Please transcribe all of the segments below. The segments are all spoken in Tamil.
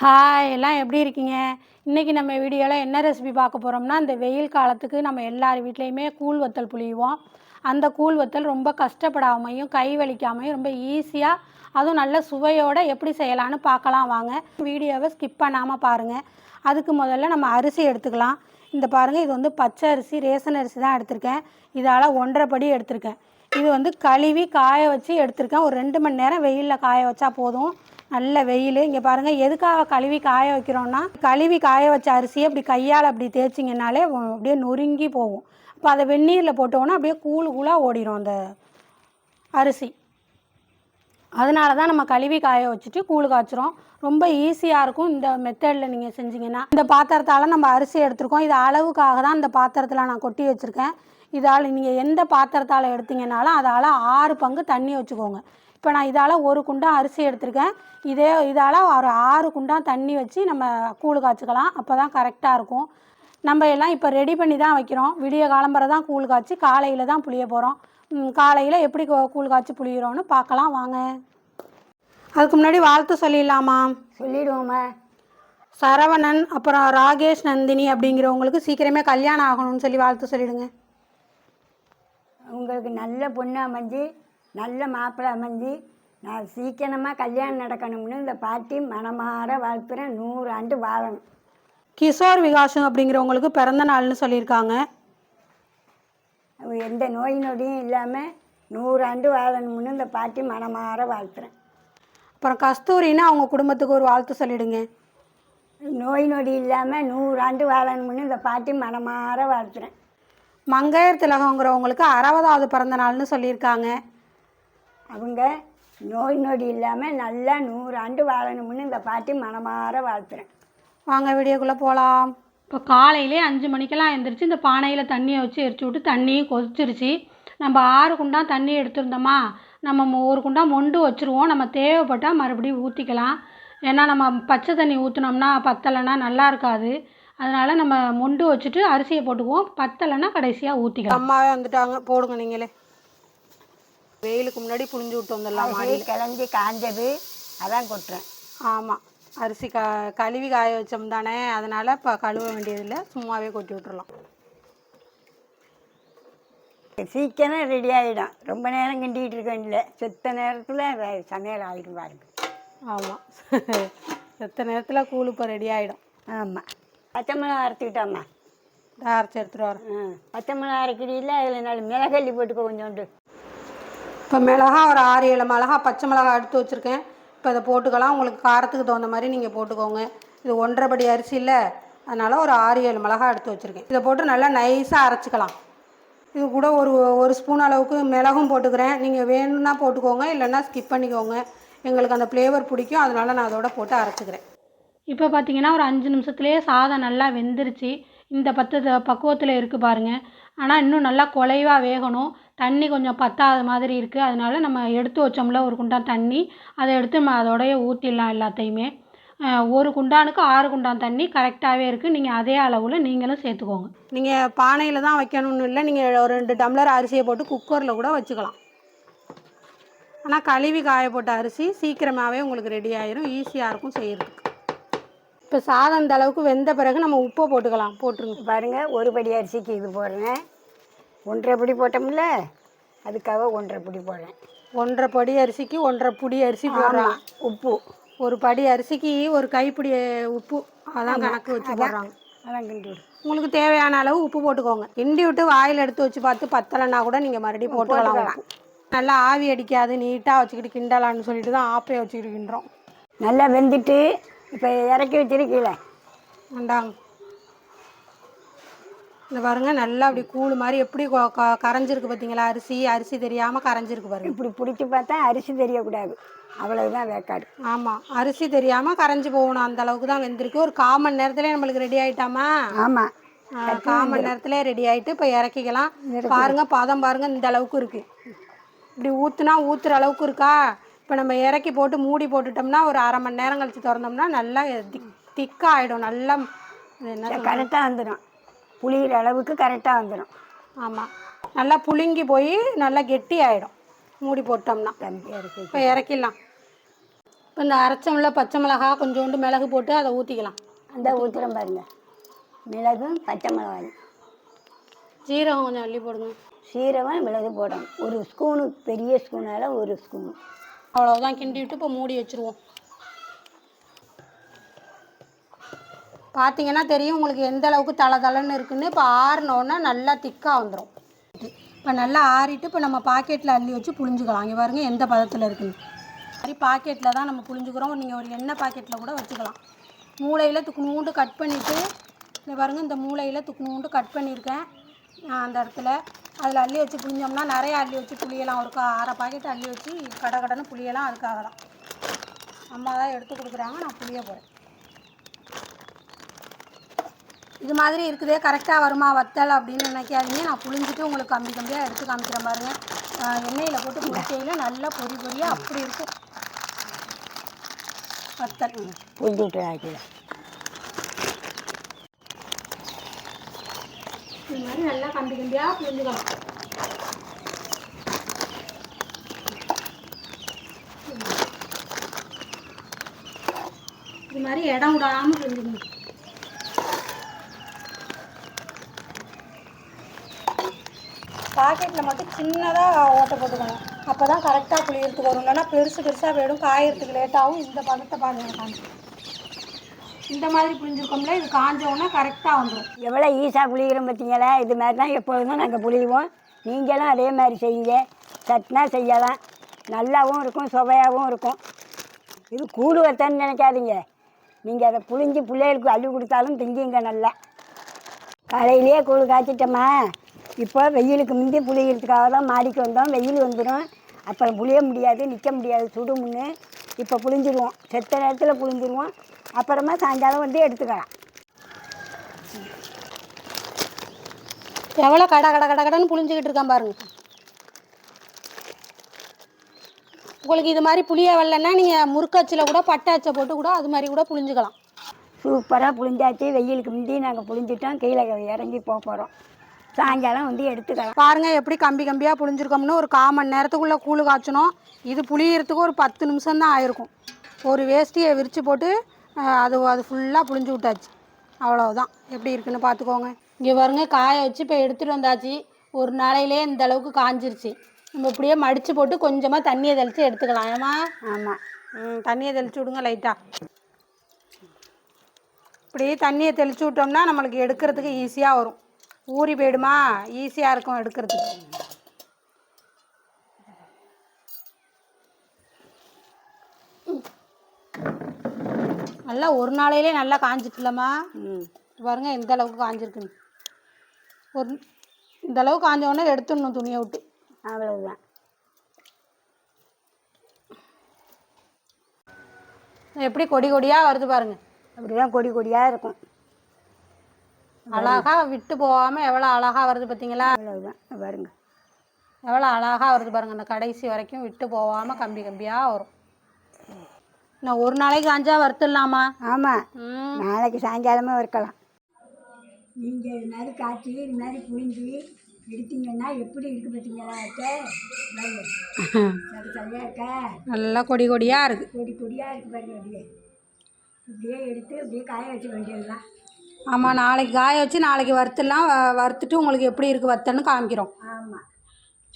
ஹாய் எல்லாம் எப்படி இருக்கீங்க? இன்றைக்கி நம்ம வீடியோவில் என்ன ரெசிபி பார்க்க போகிறோம்னா இந்த வெயில் காலத்துக்கு நம்ம எல்லார் வீட்லேயுமே கூழ் வத்தல் புளியுவோம் அந்த கூழ் வத்தல் ரொம்ப கஷ்டப்படாமையும் கை வலிக்காமையும் ரொம்ப ஈஸியாக அதுவும் நல்ல சுவையோடு எப்படி செய்யலான்னு பார்க்கலாம் வாங்க. வீடியோவை ஸ்கிப் பண்ணாமல் பாருங்கள் அதுக்கு முதல்ல நம்ம அரிசி எடுத்துக்கலாம். இந்த பாருங்கள் இது வந்து பச்சை அரிசி ரேசன் அரிசி தான் எடுத்திருக்கேன். இதால் ஒன்றரை படி எடுத்திருக்கேன். இது வந்து கழுவி காய வச்சு எடுத்திருக்கேன். ஒரு ரெண்டு மணி நேரம் வெயிலில் காய வச்சா போதும். நல்ல வெயில். இங்கே பாருங்கள் எதுக்காக கழுவி காய வைக்கிறோன்னா கழுவி காய வச்ச அரிசியை அப்படி கையால் அப்படி தேய்ச்சிங்கனாலே அப்படியே நொறுங்கி போகும். அப்போ அதை வெந்நீரில் போட்டோன்னா அப்படியே கூழு கூழாக ஓடிடும் அந்த அரிசி. அதனால தான் நம்ம கழுவி காய வச்சுட்டு கூழ் காய்ச்சிரும் ரொம்ப ஈஸியாக இருக்கும் இந்த மெத்தடில் நீங்கள் செஞ்சீங்கன்னா. இந்த பாத்திரத்தால் நம்ம அரிசி எடுத்துருக்கோம். இது அளவுக்காக தான் இந்த பாத்திரத்தில் நான் கொட்டி வச்சுருக்கேன். இதால் நீங்கள் எந்த பாத்திரத்தால் எடுத்தீங்கனாலும் அதால் ஆறு பங்கு தண்ணி வச்சுக்கோங்க. இப்போ நான் இதால் ஒரு குண்டா அரிசி எடுத்திருக்கேன். இதே இதால் ஒரு ஆறு குண்டா தண்ணி வச்சு நம்ம கூழ் காய்ச்சிக்கலாம். அப்போ தான் கரெக்டாக இருக்கும். நம்ம எல்லாம் இப்போ ரெடி பண்ணி தான் வைக்கிறோம். விடிய காலம்பரை தான் கூழ் காய்ச்சி காலையில் தான் புளிய போகிறோம் காலையில் எப்படி கூழ் காய்ச்சி புளியிறோன்னு பார்க்கலாம் வாங்க. அதுக்கு முன்னாடி வாழ்த்து சொல்லிடலாமா? சொல்லிடுவோம்மா. சரவணன் அப்புறம் ராகேஷ் நந்தினி அப்படிங்கிறவங்களுக்கு சீக்கிரமே கல்யாணம் ஆகணும்னு சொல்லி வாழ்த்து சொல்லிடுங்க. உங்களுக்கு நல்ல பொண்ணு அமைஞ்சு நல்ல மாப்பிள்ளை அமைஞ்சு நான் சீக்கிரமாக கல்யாணம் நடக்கணும்னு இந்த பாட்டி மனமாற வாழ்த்துறேன் நூறு ஆண்டு வாழணும். கிஷோர் விகாஷம் அப்படிங்கிறவங்களுக்கு பிறந்த நாள்னு சொல்லியிருக்காங்க. எந்த நோய் நொடியும் இல்லாமல் நூறு ஆண்டு வாழணும்னு இந்த பாட்டி மனமாற வாழ்த்துறேன் அப்புறம் கஸ்தூரின்னு அவங்க குடும்பத்துக்கு ஒரு வாழ்த்து சொல்லிடுங்க. நோய் நொடி இல்லாமல் நூறு ஆண்டு வாழணும்னு இந்த பாட்டி மனமாற வாழ்த்துறேன் மங்கையர் திலகங்கிறவங்களுக்கு அறுபதாவது பிறந்த நாள்னு சொல்லியிருக்காங்க. அவங்க நோய் நொடி இல்லாமல் நல்லா நூறு ஆண்டு வாழணும்னு இந்த பாட்டி மனமாற வாழ்த்துறேன். வாங்க வீடியோக்குள்ளே போகலாம் இப்போ காலையிலே அஞ்சு மணிக்கெல்லாம் எழுந்திரிச்சு இந்த பானையில் தண்ணியை வச்சு எரிச்சு விட்டு தண்ணியும் கொதிச்சிருச்சு. நம்ம ஆறு குண்டா தண்ணி எடுத்திருந்தோமா நம்ம ஒரு குண்டா மொண்டு வச்சுருவோம். நம்ம தேவைப்பட்டால் மறுபடியும் ஊற்றிக்கலாம் ஏன்னா நம்ம பச்சை தண்ணி ஊற்றினோம்னா பத்தலைன்னா நல்லா இருக்காது. அதனால நம்ம மொண்டு வச்சுட்டு அரிசியை போட்டுக்குவோம். பத்தலைன்னா கடைசியாக ஊற்றிக்கலாம் அம்மாவே வந்துட்டாங்க. போடுங்க நீங்களே. வெயிலுக்கு முன்னாடி புழிஞ்சு விட்டு வந்துடலாம் அப்படியே கிளஞ்சி காஞ்சது. அதான் கொட்டுறேன். ஆமாம் அரிசி க கழுவி காய வச்சோம் தானே அதனால் இப்போ கழுவ வேண்டியதில்லை சும்மாவே கொட்டி விட்டுறலாம். சீக்கிரம் ரெடி ஆகிடும் ரொம்ப நேரம் கிண்டிகிட்டு இருக்க வேண்டியதில்லை. செத்த நேரத்தில் சமையல் ஆகிடும் பாருங்க. ஆமாம் செத்த நேரத்தில் கூழ் இப்போ ரெடி ஆகிடும் ஆமாம் பச்சை மிளகா அரைச்சிக்கிட்டோம்மா அரைச்சி எடுத்துகிட்டு வரேன். ஆ. பச்சை மிளகா அரைக்கிறீங்கள அதில் நாலு மிளகல்லி போட்டுக்கோ கொஞ்சோண்டு. இப்போ மிளகா ஒரு ஆறு ஏழு மிளகா பச்சை மிளகா எடுத்து வச்சுருக்கேன். இப்போ இதை போட்டுக்கலாம். உங்களுக்கு காரத்துக்கு தகுந்த மாதிரி நீங்கள் போட்டுக்கோங்க. இது ஒன்றரை படி அரிசி இல்லை. அதனால் ஒரு ஆறு ஏழு மிளகா எடுத்து வச்சுருக்கேன். இதை போட்டு நல்லா நைஸாக அரைச்சிக்கலாம். இது கூட ஒரு ஒரு ஸ்பூன் அளவுக்கு மிளகும் போட்டுக்கிறேன். நீங்கள் வேணும்னா போட்டுக்கோங்க. இல்லைன்னா ஸ்கிப் பண்ணிக்கோங்க. எங்களுக்கு அந்த ஃப்ளேவர் பிடிக்கும். அதனால் நான் அதோட போட்டு அரைச்சிக்கிறேன். இப்போ பார்த்தீங்கன்னா ஒரு அஞ்சு நிமிஷத்துலேயே சாதம் நல்லா வெந்துருச்சு. இந்த பத்து பக்குவத்தில் இருக்குது பாருங்கள் ஆனால் இன்னும் நல்லா குலைவாக வேகணும். தண்ணி கொஞ்சம் பத்தாத மாதிரி இருக்குது அதனால நம்ம எடுத்து வச்சோம்ல ஒரு குண்டான் தண்ணி அதை எடுத்து நம்ம அதோடய ஊற்றிடலாம் எல்லாத்தையுமே. ஒரு குண்டானுக்கு ஆறு குண்டான் தண்ணி கரெக்டாகவே இருக்குது நீங்கள் அதே அளவில் நீங்களும் சேர்த்துக்கோங்க. நீங்கள் பானையில் தான் வைக்கணும்னு இல்லை நீங்கள் ஒரு ரெண்டு டம்ளர் அரிசியை போட்டு குக்கரில் கூட வச்சுக்கலாம். ஆனால் கழுவி காய போட்ட அரிசி சீக்கிரமாகவே உங்களுக்கு ரெடி ஆயிரும். ஈஸியாக இருக்கும் செய்யறதுக்கு. இப்போ சாதம் இந்த அளவுக்கு வெந்த பிறகு நம்ம உப்பை போட்டுக்கலாம். போட்டுருங்க. பாருங்க ஒரு படி அரிசிக்கு இது போடுறேன். ஒன்றரை படி போட்டோம்ல அதுக்காக ஒன்றரை படி போடுறேன். ஒன்றரை படி அரிசிக்கு ஒன்றரை புடி அரிசி போடுறாங்க உப்பு. ஒரு படி அரிசிக்கு ஒரு கைப்பிடி உப்பு அதான் கணக்கு வச்சு போடுறாங்க அதான் கிண்டி விடு. உங்களுக்கு தேவையான அளவு உப்பு போட்டுக்கோங்க. கிண்டி விட்டு வாயில் எடுத்து வச்சு பார்த்து பத்தலைன்னா கூட நீங்கள் மறுபடியும் போட்டுக்கலாம் நல்லா ஆவி அடிக்காது நீட்டாக வச்சுக்கிட்டு கிண்டலான்னு சொல்லிட்டு தான் ஆப்பையை வச்சுக்கிட்டு கிண்டுறோம். நல்லா வெந்துட்டு இப்போ இறக்கி வச்சிருக்கீங்களே வேண்டாங்க இந்த பாருங்க நல்லா அப்படி கூழ் மாதிரி எப்படி கரைஞ்சிருக்கு பார்த்தீங்களா அரிசி அரிசி தெரியாமல் கரைஞ்சிருக்கு பாருங்க. இப்படி பிடிச்சி பார்த்தா அரிசி தெரியக்கூடாது. அவ்வளவுதான் வேக்காடு. ஆமாம் அரிசி தெரியாமல் கரைஞ்சி போகணும். அந்த அளவுக்கு தான் வெந்திருக்கு. ஒரு கால் மணி நேரத்துலேயே நம்மளுக்கு ரெடி ஆயிட்டாமா? ஆமாம் கால் மணி நேரத்தில் ரெடி ஆயிட்டு இப்போ இறக்கிக்கலாம். பாருங்க பதம் பாருங்க இந்த அளவுக்கு இருக்கு. இப்படி ஊற்றுனா ஊற்றுற அளவுக்கு இருக்கா? இப்போ நம்ம இறக்கி போட்டு மூடி போட்டுட்டோம்னா ஒரு அரை மணி நேரம் கழிச்சு திறந்தோம்னா நல்லா திக் திக்காக ஆகிடும் நல்லா கரெக்டாக வந்துடும் புளியிற அளவுக்கு கரெக்டாக வந்துடும் ஆமாம் நல்லா புழுங்கி போய் நல்லா கெட்டி ஆகிடும் மூடி போட்டோம்னா. இப்போ இறக்கிடலாம். இப்போ இந்த அரைச்சமில் பச்சை மிளகா கொஞ்சோண்டு மிளகு போட்டு அதை ஊற்றிக்கலாம் அந்த ஊற்றுறோம் பாருங்க. மிளகும் பச்சை மிளகாய். ஜீரகம் கொஞ்சம் அள்ளி போடுங்க. சீரகம் மிளகு போடணும். ஒரு ஸ்பூனு பெரிய ஸ்பூனால் ஒரு ஸ்பூனு. அவ்வளோதான் கிண்டி விட்டு இப்போ மூடி வச்சுருவோம். பார்த்தீங்கன்னா தெரியும் உங்களுக்கு எந்த அளவுக்கு தலை தலைன்னு இருக்குன்னு. இப்போ ஆறினோன்னா நல்லா திக்காக வந்துடும் இப்போ நல்லா ஆறிட்டு இப்போ நம்ம பாக்கெட்டில் அள்ளி வச்சு புழிஞ்சுக்கலாம். இங்கே பாருங்கள் எந்த பதத்தில் இருக்குன்னு. மாதிரி பாக்கெட்டில் தான் நம்ம புழிஞ்சுக்கிறோம். நீங்கள் ஒரு எண்ணெய் பாக்கெட்டில் கூட வச்சுக்கலாம். மூளையில் துக்குனூண்டு கட் பண்ணிவிட்டு இந்த பாருங்கள் இந்த மூளையில் துக்குனூண்டு கட் பண்ணியிருக்கேன். அந்த இடத்துல. அதில் அள்ளி வச்சு புளிஞ்சோம்னா நிறைய அள்ளி வச்சு புளியலாம் ஒரு கா- அரை பாக்கெட் அள்ளி வச்சு கடை கடன்னு புளியலாம் அதுக்காக தான் அம்மா தான் எடுத்து கொடுக்குறாங்க. நான் புளிய போகிறேன் இது மாதிரி இருக்குதே கரெக்டாக வருமா வத்தல் அப்படின்னு நினைக்காதீங்க. நான் புளிஞ்சிட்டு உங்களுக்கு கம்பி கம்பியாக எடுத்து காமிக்கிறேன் பாருங்க. எண்ணெயில் போட்டு புளிச்சையில் நல்லா பொரி பொரியாக அப்படி இருக்கும். வத்தல். புரிஞ்சு விட்டு ஆக்கில இது மாதிரி நல்லா கம்பி கம்பியாக புளிஞ்சுக்கலாம் இது மாதிரி இடம் விடாமல் புளிஞ்சுக்கணும் பாக்கெட்டில் மட்டும் சின்னதாக ஓட்டை போட்டுக்கணும். அப்போ தான் கரெக்டாக புளியறதுக்கு வரும். இல்லைன்னா பெருசு பெருசாக போயிடும் காயறதுக்கு லேட்டாகவும் இந்த பதத்தை பாருங்கள் இந்த மாதிரி புளிஞ்சிருக்கோம்ல இது காஞ்ச கரெக்டாக வந்துடும் எவ்வளோ ஈஸாக புளிக்கிறோம் பார்த்தீங்களா? இது மாதிரி தான் எப்பொழுதும் நாங்கள் புளிவோம் நீங்களும் அதே மாதிரி செய்யுங்க. சட்னா செய்யலாம். நல்லாவும் இருக்கும் சுவையாகவும் இருக்கும். இது கூடு வத்தன்னு நினைக்காதீங்க. நீங்கள் அதை புளிஞ்சு பிள்ளைகளுக்கு அள்ளி கொடுத்தாலும் திங்கிங்க நல்லா. காலையிலேயே கூழ் காய்ச்சிட்டோமா? இப்போ வெயிலுக்கு முந்தி புளிக்கிறதுக்காக தான் மாடிக்கு வந்தோம். வெயில் வந்துடும் அப்புறம் புளிய முடியாது நிற்க முடியாது சுடுமுன்னு. இப்போ புளிஞ்சிருவோம். செத்த நேரத்தில் புளிஞ்சிருவோம். அப்புறமா சாயங்காலம் வந்து எடுத்துக்கலாம். எவ்வளோ கட கட கட கடன்னு புளிஞ்சுக்கிட்டு இருக்கான் பாருங்க. உங்களுக்கு இது மாதிரி புளிய வரலன்னா நீங்கள் முறுக்கச்சில் கூட பட்டாச்சை போட்டு கூட அது மாதிரி கூட புளிஞ்சுக்கலாம். சூப்பராக புளிஞ்சாச்சு. வெயிலுக்கு முந்தி நாங்கள் புளிஞ்சிட்டோம். கீழே இறங்கி போக போகிறோம் சாயங்காலம் வந்து எடுத்துக்கலாம். பாருங்க எப்படி கம்பி கம்பியாக புளிஞ்சிருக்கோம்னு ஒரு கால் மணி நேரத்துக்குள்ளே கூழ் காய்ச்சணும். இது புளியறதுக்கு ஒரு பத்து நிமிஷம் தான் ஆயிருக்கும். ஒரு வேஷ்டியை விரித்து போட்டு அது அது ஃபுல்லாக புளிஞ்சு விட்டாச்சு. அவ்வளவுதான். எப்படி இருக்குன்னு பார்த்துக்கோங்க. இங்கே பாருங்க காய வச்சு இப்போ எடுத்துகிட்டு வந்தாச்சு. ஒரு நாளையிலே இந்த அளவுக்கு காஞ்சிருச்சு. நம்ம இப்படியே மடித்து போட்டு கொஞ்சமாக தண்ணியை தெளித்து எடுத்துக்கலாம். ஏமா ஆமாம் ம் தண்ணியை தெளித்து விடுங்க லைட்டாக இப்படி தண்ணியை தெளித்து விட்டோம்னா நம்மளுக்கு எடுக்கிறதுக்கு ஈஸியாக வரும். ஊறி போயிடுமா? ஈஸியாக இருக்கும் எடுக்கிறதுக்கு. நல்லா ஒரு நாளையிலே நல்லா காஞ்சிட்டுலம்மா. ம். பாருங்க எந்த அளவுக்கு காஞ்சிருக்குன்னு ஒரு இந்த அளவுக்கு காஞ்ச உடனே எடுத்துடணும் துணியை விட்டு. அவ்வளவுதான். எப்படி கொடி கொடியாக வருது பாருங்க. அப்படி தான் கொடி கொடியாக இருக்கும். அழகா விட்டு போகாமல் எவ்வளோ அழகா வருது பார்த்தீங்களா அவ்வளவுதான். பாருங்க. எவ்வளோ அழகா வருது பாருங்க. அந்த கடைசி வரைக்கும் விட்டு போகாமல் கம்பி கம்பியாக வரும். நான் ஒரு நாளைக்கு காஞ்சா வறுத்துடலாமா? ஆமாம் நாளைக்கு சாயங்காலமே இருக்கலாம் நீங்கள் இது மாதிரி காய்ச்சி இது மாதிரி புழிஞ்சு எடுத்தீங்கன்னா எப்படி இருக்கு பார்த்தீங்களா அத்தை? பாருங்க. சரி சரியா இருக்கா? நல்லா கொடி கொடியாக இருக்கு. கொடி கொடியாக இருக்கு பாருங்க அப்படியே. இப்படியே எடுத்து அப்படியே காய வச்சு வேண்டியதுதான். ஆமாம் நாளைக்கு காய வச்சு நாளைக்கு வறுத்துடலாம். வ- வறுத்துட்டு உங்களுக்கு எப்படி இருக்குது வத்தன்னு காமிக்கிறோம். ஆமாம்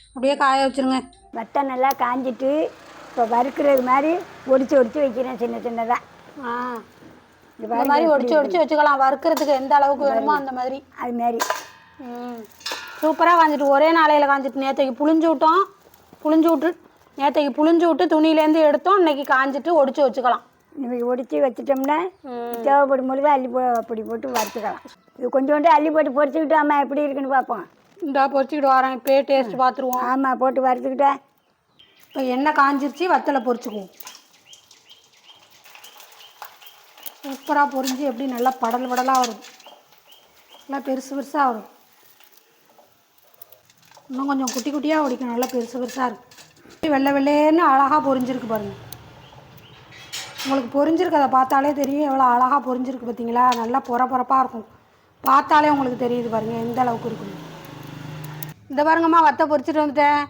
அப்படியே காய வச்சிருங்க. வட்டை நல்லா காஞ்சிட்டு இப்போ வறுக்கிறது மாதிரி ஒடிச்சு ஒடிச்சு வைக்கிறேன் சின்ன சின்னதாக ஆ. இது இந்த மாதிரி ஒடிச்சு ஒடிச்சு வச்சுக்கலாம். வறுக்கிறதுக்கு எந்த அளவுக்கு வேணுமோ அந்த மாதிரி. அது மாதிரி. ம். சூப்பராக காஞ்சிட்டு ஒரே நாளையில் காஞ்சிட்டு நேற்றைக்கு புளிஞ்சு விட்டோம். புளிஞ்சு விட்டு நேற்றைக்கு புளிஞ்சு விட்டு துணியிலேருந்து எடுத்தோம். இன்னைக்கு காஞ்சிட்டு ஒடிச்சு வச்சுக்கலாம். இன்னைக்கு ஒடிச்சு வச்சிட்டோம்னா. தேவைப்படும் பொழுது அள்ளி போ அப்படி போட்டு வறுத்துக்கலாம். இது கொஞ்சோண்டு அள்ளி போட்டு பொரிச்சுக்கிட்டு அம்மா எப்படி இருக்குன்னு பார்ப்போம். இந்தா பொரிச்சுக்கிட்டு வரேன் இப்போயே டேஸ்ட் பார்த்துருவோம். ஆமாம் போட்டு வறுத்துக்கிட்டா. இப்போ எண்ணெய் காஞ்சிருச்சு வத்தலை பொரிச்சுக்குவோம் சூப்பராக பொரிஞ்சு எப்படி நல்லா படல் படலாக வருது நல்லா பெருசு பெருசாக வரும். இன்னும் கொஞ்சம் குட்டி குட்டியாக ஒடிக்கும் நல்லா பெருசு பெருசாக இருக்குது வெள்ளை வெள்ளேன்னு அழகாக பொரிஞ்சிருக்கு பாருங்கள் உங்களுக்கு பொரிஞ்சிருக்கு அதை பார்த்தாலே தெரியும். எவ்வளோ அழகாக பொரிஞ்சிருக்கு பார்த்தீங்களா? நல்லா பொற பொறப்பாக இருக்கும். பார்த்தாலே உங்களுக்கு தெரியுது பாருங்கள் எந்த அளவுக்கு இருக்குன்னு. இந்த பாருங்கம்மா வத்தை பொரிச்சிட்டு வந்துட்டேன்.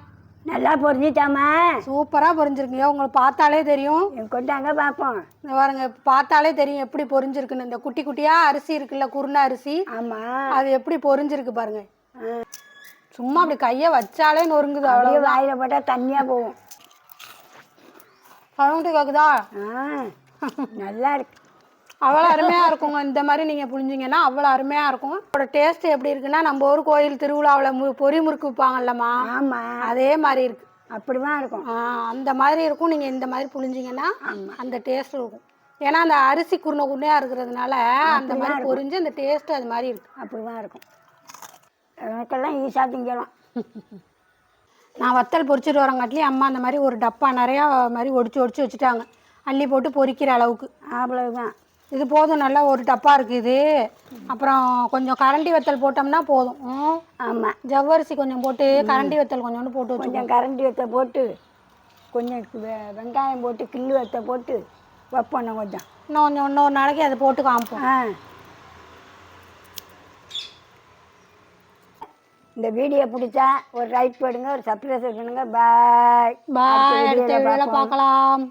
நல்லா பொரிஞ்சிட்டாமா சூப்பராக பொரிஞ்சிருக்குங்க. உங்களுக்கு பார்த்தாலே தெரியும். கொண்டாங்க பார்ப்போம். இந்த பாருங்க பார்த்தாலே தெரியும் எப்படி பொரிஞ்சிருக்குன்னு. இந்த குட்டி குட்டியாக அரிசி இருக்குல்ல குருணை அரிசி? ஆமாம் அது எப்படி பொரிஞ்சிருக்கு பாருங்க. சும்மா அப்படி கையை வச்சாலே நொறுங்குது அவ்வளோ வாயில் போட்டால் தண்ணியாக போகும். சவுண்டு கேக்குதா? ஆ நல்லா இருக்கு அவ்வளோ அருமையாக இருக்குங்க. இந்த மாதிரி நீங்கள் புரிஞ்சிங்கன்னா அவ்வளோ அருமையாக இருக்கும். அதோட டேஸ்ட் எப்படி இருக்குன்னா நம்ம ஊர் கோயில் திருவிழாவில் மு பொறி முறுக்கு விற்பாங்கல்லம்மா ஆமாம் அதே மாதிரி இருக்கு. அப்படி தான் இருக்கும். ஆ, அந்த மாதிரி இருக்கும். நீங்கள் இந்த மாதிரி புழிஞ்சிங்கன்னா அந்த டேஸ்ட் இருக்கும். ஏன்னா அந்த அரிசி குருணை குருணையாக இருக்கிறதுனால அந்த மாதிரி பொரிஞ்சு அந்த டேஸ்ட் அது மாதிரி இருக்கு. அப்படி தான் இருக்கும். எனக்கெல்லாம் ஈஸியாக திங்கலாம். நான் வத்தல் பொரிச்சிட்டு வரங்காட்டிலையும் அம்மா அந்த மாதிரி ஒரு டப்பா நிறையா மாதிரி ஒடிச்சு ஒடிச்சு வச்சுட்டாங்க. அள்ளி போட்டு பொரிக்கிற அளவுக்கு. அவ்வளவுதான். இது போதும் நல்லா ஒரு டப்பா இருக்குது அப்புறம் கொஞ்சம் கரண்டி வத்தல் போட்டோம்னா போதும். ஆமாம் ஜவ்வரிசி கொஞ்சம் போட்டு கரண்டி வத்தல் கொஞ்சோண்டு போட்டு கொஞ்சம் கரண்டி வத்த போட்டு கொஞ்சம் வெங்காயம் போட்டு கிள்ளு வத்த போட்டு வைப்போம் கொஞ்சம். இன்னும் கொஞ்சம் இன்னொரு நாளைக்கு அதை போட்டு காமிப்போம். ஆ. இந்த வீடியோ பிடிச்சா ஒரு லைக் போடுங்க ஒரு சப்ஸ்கிரைப் பண்ணுங்க பாய். பாய். அடுத்த வீடியோவில் பார்க்கலாம்.